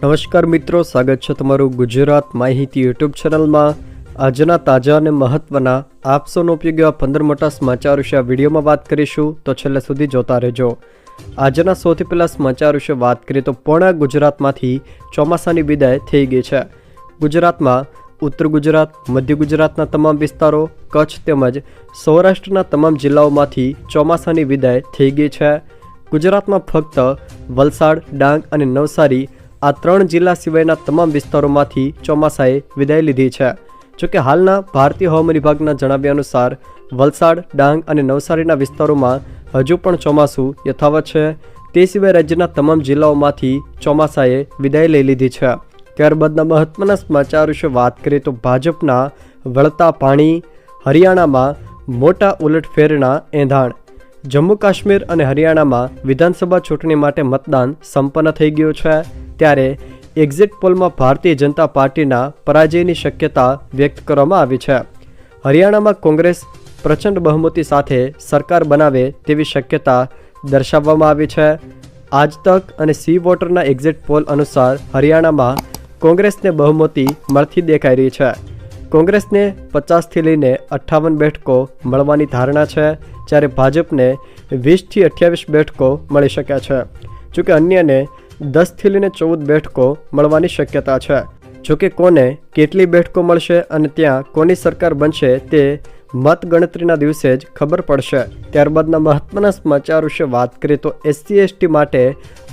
નમસ્કાર મિત્રો, સ્વાગત છે તમારું ગુજરાત માહિતી યુટ્યુબ ચેનલમાં. આજના તાજા અને મહત્વના આપસોનો ઉપયોગ એવા પંદર મોટા સમાચાર વિશે આ વિડીયોમાં વાત કરીશું, તો છેલ્લે સુધી જોતા રહેજો. આજના સૌથી પહેલાં સમાચાર વિશે વાત કરીએ, તો પૂર્ણ ગુજરાતમાંથી ચોમાસાની વિદાય થઈ ગઈ છે. ગુજરાતમાં ઉત્તર ગુજરાત, મધ્ય ગુજરાતના તમામ વિસ્તારો, કચ્છ તેમજ સૌરાષ્ટ્રના તમામ જિલ્લાઓમાંથી ચોમાસાની વિદાય થઈ ગઈ છે. ગુજરાતમાં ફક્ત વલસાડ, ડાંગ અને નવસારી આ ત્રણ જિલ્લા સિવાયના તમામ વિસ્તારોમાંથી ચોમાસાએ વિદાય લીધી છે. જોકે હાલના ભારતીય હવામાન વિભાગના જણાવ્યા અનુસાર, વલસાડ, ડાંગ અને નવસારીના વિસ્તારોમાં હજુ પણ ચોમાસું યથાવત છે. તે સિવાય રાજ્યના તમામ જિલ્લાઓમાંથી ચોમાસાએ વિદાય લઈ લીધી છે. ત્યારબાદના મહત્વના સમાચાર વિશે વાત કરીએ તો ભાજપના વળતા પાણી, હરિયાણામાં મોટા ઉલટફેરના એંધાણ. જમ્મુ કાશ્મીર અને હરિયાણામાં વિધાનસભા ચૂંટણી માટે મતદાન સંપન્ન થઈ ગયું છે. ત્યારે એક્ઝિટ પોલમાં ભારતીય જનતા પાર્ટીના પરાજયની શક્યતા વ્યક્ત કરવામાં આવી છે. હરિયાણામાં કોંગ્રેસ પ્રચંડ બહુમતી સાથે સરકાર બનાવે તેવી શક્યતા દર્શાવવામાં આવી છે. આજ તક અને સી વોટરના એક્ઝિટ પોલ અનુસાર હરિયાણામાં કોંગ્રેસને બહુમતી મળતી દેખાઈ રહી છે. કોંગ્રેસને પચાસથી લઈને અઠ્ઠાવન બેઠકો મળવાની ધારણા છે, જ્યારે ભાજપને વીસથી અઠ્યાવીસ બેઠકો મળી શકે છે. જોકે અન્યને દસથી લઈને ચૌદ બેઠકો મળવાની શક્યતા છે. જોકે કોને કેટલી બેઠકો મળશે અને ત્યાં કોની સરકાર બનશે તે મતગણતરીના દિવસે જ ખબર પડશે. ત્યારબાદના મહત્વના સમાચાર વિશે વાત કરીએ તો એસસી એસટી માટે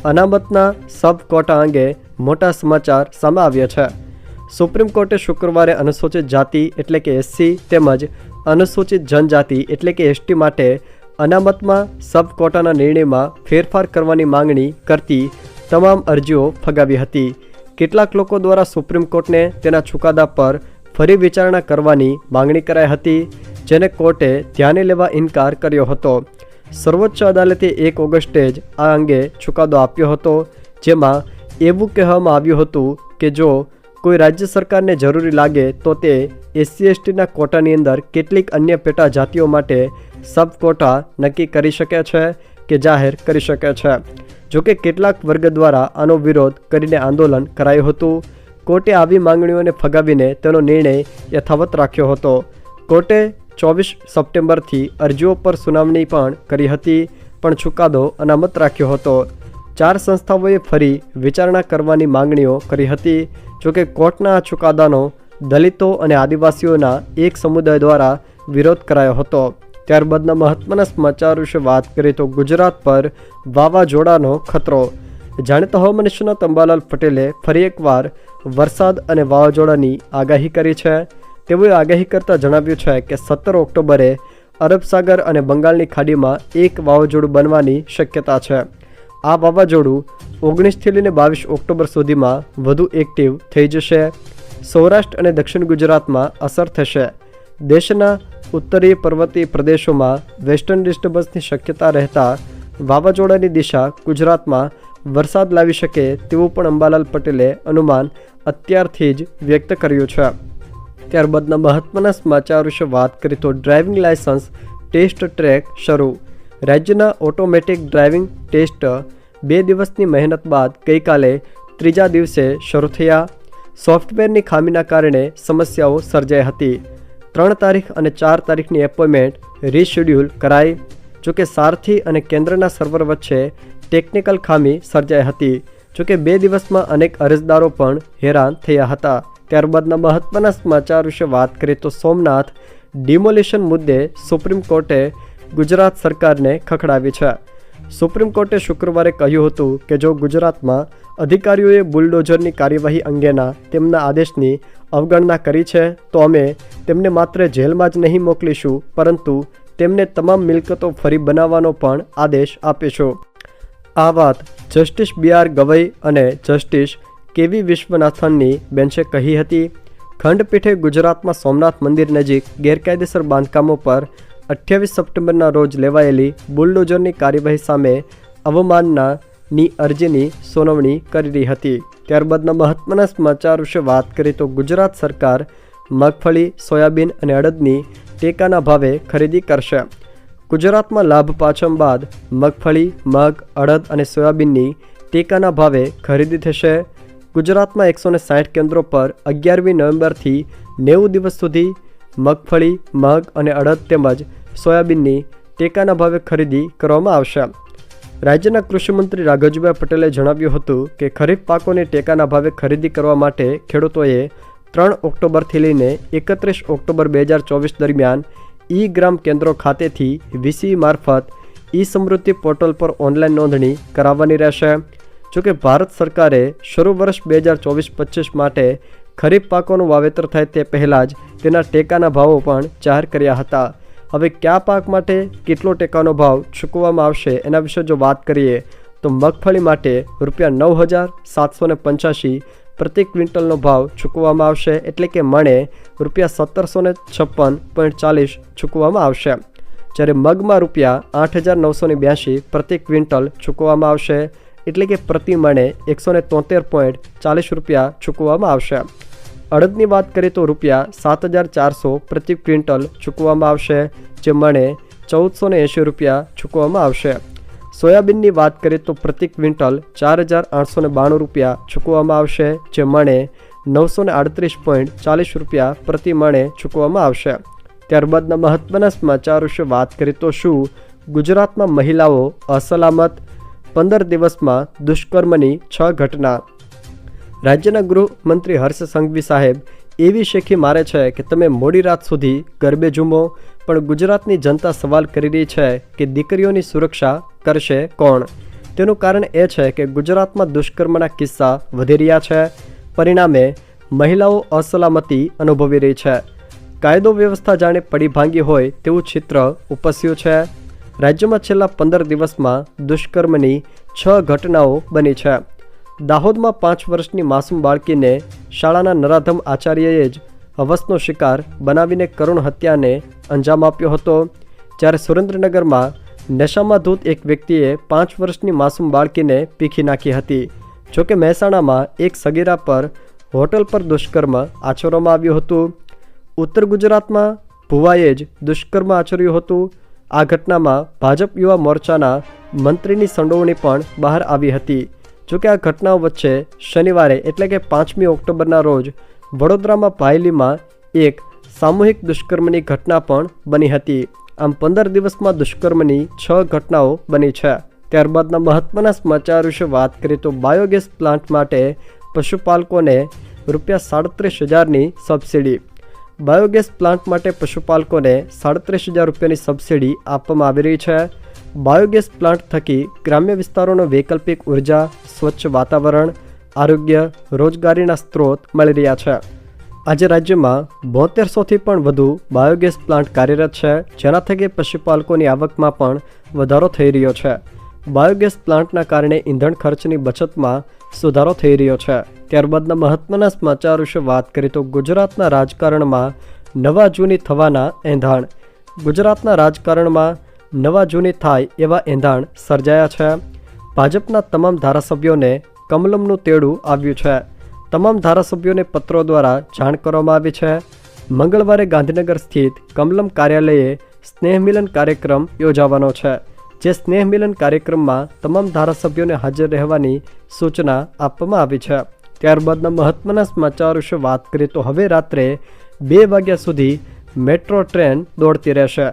અનામતના સબ કોટા અંગે મોટા સમાચાર સામે આવ્યા છે. સુપ્રીમ કોર્ટે શુક્રવારે અનુસૂચિત જાતિ એટલે કે એસસી તેમજ અનુસૂચિત જનજાતિ એટલે કે એસટી માટે અનામતમાં સબ કોટાના નિર્ણયમાં ફેરફાર કરવાની માંગણી કરતી તમામ અરજીઓ ફગાવી હતી. કેટલાક લોકો દ્વારા સુપ્રીમ કોર્ટને તેના ચુકાદા પર ફરી વિચારણા કરવાની માંગણી કરાઈ હતી, જેને કોર્ટે ધ્યાને લેવા ઇનકાર કર્યો હતો. સર્વોચ્ચ અદાલતે એક ઓગસ્ટે જ આ અંગે ચુકાદો આપ્યો હતો, જેમાં એવું કહેવામાં આવ્યું હતું કે જો કોઈ રાજ્ય સરકારને જરૂરી લાગે તો તે એસસી એસટીના કોટાની અંદર કેટલીક અન્ય પેટા જાતિઓ માટે સબ કોટા નક્કી કરી શકે છે કે જાહેર કરી શકે છે. જોકે કેટલાક વર્ગ દ્વારા આનો વિરોધ કરીને આંદોલન કરાયું હતું. કોર્ટે આવી માંગણીઓને ફગાવીને તેનો નિર્ણય યથાવત રાખ્યો હતો. કોર્ટે ચોવીસ સપ્ટેમ્બરથી અરજીઓ પર સુનાવણી પણ કરી હતી, પણ ચુકાદો અનામત રાખ્યો હતો. ચાર સંસ્થાઓએ ફરી વિચારણા કરવાની માંગણીઓ કરી હતી. જોકે કોર્ટના આ ચુકાદાનો દલિતો અને આદિવાસીઓના એક સમુદાય દ્વારા વિરોધ કરાયો હતો. ત્યારબાદના મહત્વના સમાચાર વિશે વાત કરીએ તો ગુજરાત પર વાવાઝોડાનો ખતરો. જાણીતા હવામાન નિષ્ણાત અંબાલાલ પટેલે ફરી એકવાર વરસાદ અને વાવાઝોડાની આગાહી કરી છે. તેઓએ આગાહી કરતાં જણાવ્યું છે કે સત્તર ઓક્ટોબરે અરબ સાગર અને બંગાળની ખાડીમાં એક વાવાઝોડું બનવાની શક્યતા છે. આ વાવાઝોડું ઓગણીસથી લઈને બાવીસ ઓક્ટોબર સુધીમાં વધુ એક્ટિવ થઈ જશે. સૌરાષ્ટ્ર અને દક્ષિણ ગુજરાતમાં અસર થશે. દેશના ઉત્તરીય પર્વતીય પ્રદેશોમાં વેસ્ટર્ન ડિસ્ટર્બન્સની શક્યતા રહેતા વાવાઝોડાની દિશા ગુજરાતમાં વરસાદ લાવી શકે તેવું પણ અંબાલાલ પટેલે અનુમાન અત્યારથી જ વ્યક્ત કર્યું છે. ત્યારબાદના મહત્વના સમાચાર વિશે વાત કરીએ તો ડ્રાઇવિંગ લાયસન્સ ટેસ્ટ ટ્રેક શરૂ. રાજ્યના ઓટોમેટિક ડ્રાઇવિંગ ટેસ્ટ બે દિવસની મહેનત બાદ ગઈકાલે ત્રીજા દિવસે શરૂ થયા. સોફ્ટવેરની ખામીના કારણે સમસ્યાઓ સર્જાઈ હતી. ત્રણ તારીખ અને ચાર તારીખની એપોઇન્ટમેન્ટ રીશેડ્યુલ કરાઈ. જોકે સારથી અને કેન્દ્રના સર્વર વચ્ચે ટેકનિકલ ખામી સર્જાઈ હતી. જોકે બે દિવસમાં અનેક અરજદારો પણ હેરાન થયા હતા. ત્યારબાદના મહત્વના સમાચાર વિશે વાત કરીએ તો સોમનાથ ડિમોલિશન મુદ્દે સુપ્રીમ કોર્ટે ગુજરાત સરકારને ખખડાવી છે. સુપ્રીમ કોર્ટે શુક્રવારે કહ્યું હતું કે જો ગુજરાતમાં અધિકારીઓએ બુલડોઝરની કાર્યવાહી અંગેના તેમના આદેશની અવગણના કરી છે, તો અમે તેમને માત્ર જેલમાં જ નહીં મોકલીશું, પરંતુ તેમને તમામ મિલકતો ફરી બનાવવાનો પણ આદેશ આપીશું. આ વાત જસ્ટિસ બી આર ગવઈ અને જસ્ટિસ કેવી વિશ્વનાથનની બેન્ચે કહી હતી. ખંડપીઠે ગુજરાતમાં સોમનાથ મંદિર નજીક ગેરકાયદેસર બાંધકામો પર અઠ્યાવીસ સપ્ટેમ્બરના રોજ લેવાયેલી બુલડોઝરની કાર્યવાહી સામે અવમાનનાની અરજીની સુનાવણી કરી રહી હતી. ત્યારબાદના મહત્વના સમાચાર વિશે વાત કરીએ તો ગુજરાત સરકાર મગફળી, સોયાબીન અને અડદની ટેકાના ભાવે ખરીદી કરશે. ગુજરાતમાં લાભ પાછમ બાદ મગફળી, મગ, અડદ અને સોયાબીનની ટેકાના ભાવે ખરીદી થશે. ગુજરાતમાં એકસો ને સાઠ કેન્દ્રો પર અગિયારમી નવેમ્બરથી નેવું દિવસ સુધી મગફળી, મગ અને અડદ તેમજ સોયાબીનની ટેકાના ભાવે ખરીદી કરવામાં આવશે. રાજ્યના કૃષિમંત્રી રાઘવજીભાઈ પટેલે જણાવ્યું હતું કે ખરીફ પાકોની ટેકાના ભાવે ખરીદી કરવા માટે ખેડૂતોએ ત્રણ ઓક્ટોબરથી લઈને એકત્રીસ ઓક્ટોબર બે હજાર ચોવીસ દરમિયાન ઈ ગ્રામ કેન્દ્રો ખાતેથી વીસી મારફત ઈ સમૃદ્ધિ પોર્ટલ પર ઓનલાઈન નોંધણી કરાવવાની રહેશે. જોકે ભારત સરકારે શરૂ વર્ષ બે હજાર ચોવીસ પચીસ માટે ખરીફ પાકોનું વાવેતર થાય તે પહેલાં જ તેના ટેકાના ભાવો પણ જાહેર કર્યા હતા. હવે કયા પાક માટે કેટલો ટેકાનો ભાવ ચૂકવવામાં આવશે એના વિશે જો વાત કરીએ, તો મગફળી માટે રૂપિયા નવ હજાર સાતસો ને પંચ્યાસી પ્રતિ ક્વિન્ટલનો ભાવ ચૂકવવામાં આવશે એટલે કે મણે રૂપિયા સત્તરસો ને છપ્પન પોઈન્ટ ચાલીસ ચૂકવવામાં આવશે. જ્યારે મગમાં રૂપિયા આઠ હજાર નવસો ને બ્યાસી પ્રતિ ક્વિન્ટલ ચૂકવવામાં આવશે એટલે કે પ્રતિ મણે એકસો તોતેર પોઈન્ટ ચાલીસ રૂપિયા ચૂકવવામાં આવશે. અડદની વાત કરીએ તો રૂપિયા સાત હજાર ચારસો પ્રતિ ક્વિન્ટલ ચૂકવવામાં આવશે, જે મણે ચૌદસો એંશી રૂપિયા ચૂકવવામાં આવશે. સોયાબીનની વાત કરીએ તો પ્રતિ ક્વિન્ટલ ચાર હજાર આઠસો બાણું રૂપિયા ચૂકવવામાં આવશે, જે મણે નવસો આડત્રીસ પોઈન્ટ ચાલીસ રૂપિયા પ્રતિ મણે ચૂકવવામાં આવશે. ત્યારબાદના મહત્વના સમાચાર વિશે વાત કરીએ તો શું? ગુજરાતમાં મહિલાઓ અસલામત પંદર દિવસમાં દુષ્કર્મની છ ઘટના. રાજ્યના ગૃહમંત્રી હર્ષ સંઘવી સાહેબ એવી શેખી મારે છે કે તમે મોડી રાત સુધી ગરબે ઝૂમો, પણ ગુજરાતની જનતા સવાલ કરી રહી છે કે દીકરીઓની સુરક્ષા કરશે કોણ? તેનું કારણ એ છે કે ગુજરાતમાં દુષ્કર્મના કિસ્સા વધી રહ્યા છે. પરિણામે મહિલાઓ અસલામતી અનુભવી રહી છે. કાયદો વ્યવસ્થા જાણે પડી ભાંગી હોય તેવું ચિત્ર ઉપસ્યું છે. રાજ્યમાં છેલ્લા પંદર દિવસમાં દુષ્કર્મની છ ઘટનાઓ બની છે. દાહોદમાં પાંચ વર્ષની માસૂમ બાળકીને શાળાના નરાધમ આચાર્યએ જ હવસનો શિકાર બનાવીને કરુણ હત્યાને અંજામ આપ્યો હતો. જ્યારે સુરેન્દ્રનગરમાં નશામાં ધૂત એક વ્યક્તિએ પાંચ વર્ષની માસૂમ બાળકીને પીખી નાખી હતી. જોકે મહેસાણામાં એક સગીરા પર હોટલ પર દુષ્કર્મ આચરવામાં આવ્યું હતું. ઉત્તર ગુજરાતમાં ભુવાએ જ દુષ્કર્મ આચર્યું હતું. આ ઘટનામાં ભાજપ યુવા મોરચાના મંત્રીની સંડોવણી પણ બહાર આવી હતી. જોકે આ ઘટનાઓ વચ્ચે શનિવારે એટલે કે પાંચમી ઓક્ટોબરના રોજ વડોદરામાં પાયલીમાં એક સામૂહિક દુષ્કર્મની ઘટના પણ બની હતી. આમ પંદર દિવસમાં દુષ્કર્મની છ ઘટનાઓ બની છે. ત્યારબાદના મહત્વના સમાચાર વિશે વાત કરીએ તો બાયોગેસ પ્લાન્ટ માટે પશુપાલકોને રૂપિયા સાડત્રીસ હજારની સબસિડી બાયોગેસ પ્લાન્ટ માટે પશુપાલકોને સાડત્રીસ હજાર રૂપિયાની સબસિડી આપવામાં આવી રહી છે. બાયોગેસ પ્લાન્ટ થકી ગ્રામ્ય વિસ્તારોનો વૈકલ્પિક ઊર્જા, સ્વચ્છ વાતાવરણ, આરોગ્ય, રોજગારીના સ્ત્રોત મળી રહ્યા છે. આજે રાજ્યમાં બોતેરસોથી પણ વધુ બાયોગેસ પ્લાન્ટ કાર્યરત છે, જેના થકી પશુપાલકોની આવકમાં પણ વધારો થઈ રહ્યો છે. બાયોગેસ પ્લાન્ટના કારણે ઈંધણ ખર્ચની બચતમાં સુધારો થઈ રહ્યો છે. ત્યારબાદના મહત્વના સમાચાર વિશે વાત કરીએ તો ગુજરાતના રાજકારણમાં નવા જૂની થવાના એંધાણ. ગુજરાતના રાજકારણમાં નવા જૂની થાય એવા એંધાણ સર્જાયા છે. ભાજપના તમામ ધારાસભ્યોને કમલમનું તેડું આવ્યું છે. તમામ ધારાસભ્યોને પત્રો દ્વારા જાણ કરવામાં આવી છે. મંગળવારે ગાંધીનગર સ્થિત કમલમ કાર્યાલયે સ્નેહમિલન કાર્યક્રમ યોજાવાનો છે, જે સ્નેહમિલન કાર્યક્રમમાં તમામ ધારાસભ્યોને હાજર રહેવાની સૂચના આપવામાં આવી છે. ત્યારબાદના મહત્વના સમાચાર વિશે વાત કરીએ તો હવે રાત્રે બે વાગ્યા સુધી મેટ્રો ટ્રેન દોડતી રહેશે.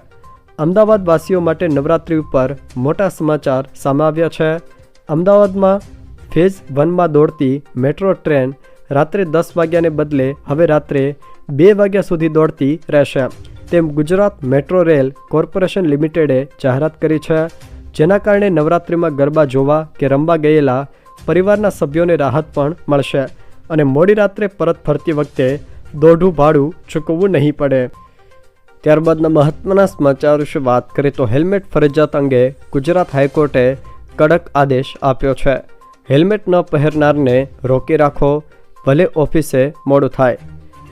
અમદાવાદવાસીઓ માટે નવરાત્રિ ઉપર મોટા સમાચાર સામે આવ્યા છે. અમદાવાદમાં ફેઝ વનમાં દોડતી મેટ્રો ટ્રેન રાત્રે દસ વાગ્યાને બદલે હવે રાત્રે બે વાગ્યા સુધી દોડતી રહેશે. તેમ ગુજરાત મેટ્રો રેલ કોર્પોરેશન લિમિટેડે જાહેરાત કરી છે. જેના કારણે નવરાત્રિમાં ગરબા જોવા કે રમવા ગયેલા પરિવારના સભ્યોને રાહત પણ મળશે અને મોડી રાત્રે પરત ફરતી વખતે દોઢું ભાડું ચૂકવવું નહીં પડે. ત્યારબાદના મહત્વના સમાચાર વિશે વાત કરીએ તો હેલ્મેટ ફરજિયાત અંગે ગુજરાત હાઈકોર્ટે કડક આદેશ આપ્યો છે. હેલ્મેટ ન પહેરનારને રોકી રાખો, ભલે ઓફિસે મોડું થાય.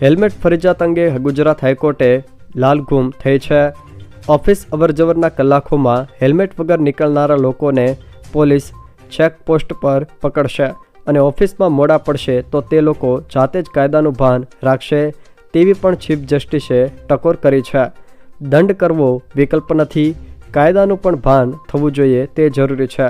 હેલ્મેટ ફરજિયાત અંગે ગુજરાત હાઈકોર્ટે લાલઘૂમ થઈ છે. ઓફિસ અવરજવરના કલાકોમાં હેલ્મેટ વગર નીકળનારા લોકોને પોલીસ ચેકપોસ્ટ પર પકડશે અને ઓફિસમાં મોડા પડશે તો તે લોકો જાતે જ કાયદાનું ભાન રાખશે તેવી પણ ચીફ જસ્ટિસે ટકોર કરી છે. દંડ કરવો વિકલ્પ નથી. કાયદાનું પણ ભાન થવું જોઈએ તે જરૂરી છે.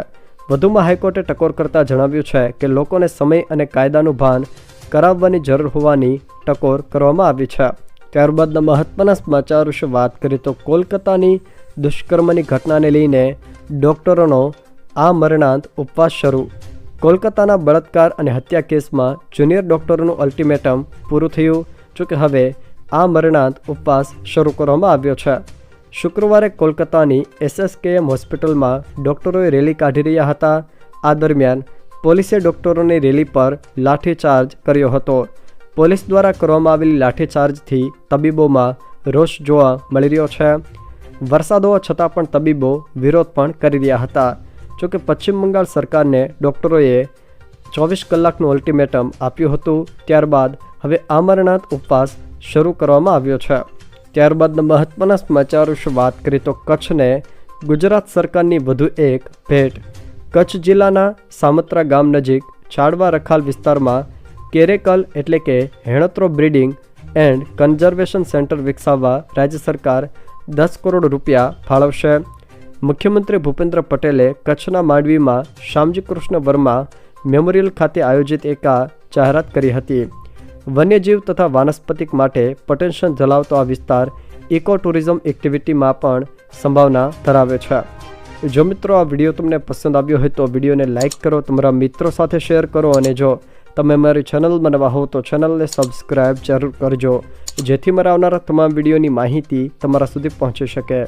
વધુમાં હાઈકોર્ટે ટકોર કરતા જણાવ્યું છે કે લોકોને સમય અને કાયદાનું ભાન કરાવવાની જરૂર હોવાની ટકોર કરવામાં આવી છે. ત્યારબાદના મહત્વના સમાચાર વિશે વાત કરીએ તો કોલકાતાની દુષ્કર્મની ઘટનાને લઈને ડોક્ટરોનો આ મરણાંત ઉપવાસ શરૂ. કોલકાતાના બળાત્કાર અને હત્યા કેસમાં જુનિયર ડોક્ટરોનું અલ્ટિમેટમ પૂરું થયું, જોકે હવે આ મરણાંત ઉપવાસ શરૂ કરવામાં આવ્યો છે. શુક્રવારે કોલકાતાની એસએસકેએમ હોસ્પિટલમાં ડોક્ટરોએ રેલી કાઢી રહ્યા હતા. આ દરમિયાન પોલીસે ડૉક્ટરોની રેલી પર લાઠીચાર્જ કર્યો હતો. પોલીસ દ્વારા કરવામાં આવેલી લાઠીચાર્જથી તબીબોમાં રોષ જોવા મળી રહ્યો છે. વરસાદ છતાં પણ તબીબો વિરોધ પણ કરી રહ્યા હતા. જોકે પશ્ચિમ બંગાળ સરકારને ડૉક્ટરોએ ચોવીસ કલાકનું અલ્ટિમેટમ આપ્યું હતું, ત્યારબાદ હવે આમરનાથ ઉપવાસ શરૂ કરવામાં આવ્યો છે. ત્યારબાદના મહત્વના સમાચાર વિશે વાત કરીએ તો કચ્છને ગુજરાત સરકારની વધુ એક ભેટ. કચ્છ જિલ્લાના સામત્રા ગામ નજીક ચાડવા રખાલ વિસ્તારમાં કેરેકલ એટલે કે હેણત્રો બ્રીડિંગ એન્ડ કન્ઝર્વેશન સેન્ટર વિકસાવવા રાજ્ય સરકાર દસ કરોડ રૂપિયા ફાળવશે. મુખ્યમંત્રી ભૂપેન્દ્ર પટેલે કચ્છના માંડવીમાં શ્યામજી કૃષ્ણ વર્મા મેમોરિયલ ખાતે આયોજિત એક જાહેરાત કરી હતી. વન્યજીવ તથા વાનસ્પતિક માટે પોટેન્શિયલ ધરાવતો આ વિસ્તાર ઇકો ટુરિઝમ એક્ટિવિટીમાં પણ સંભાવના ધરાવે છે. જો મિત્રો આ વીડિયો તમને પસંદ આવ્યો હોય તો વિડીયોને લાઇક કરો, તમારા મિત્રો સાથે શેર કરો અને જો તમે મારી ચેનલમાં નવા હો તો ચેનલને સબસ્ક્રાઈબ જરૂર કરજો, જેથી મારા આવનારા તમામ વિડીયોની માહિતી તમારા સુધી પહોંચી શકે.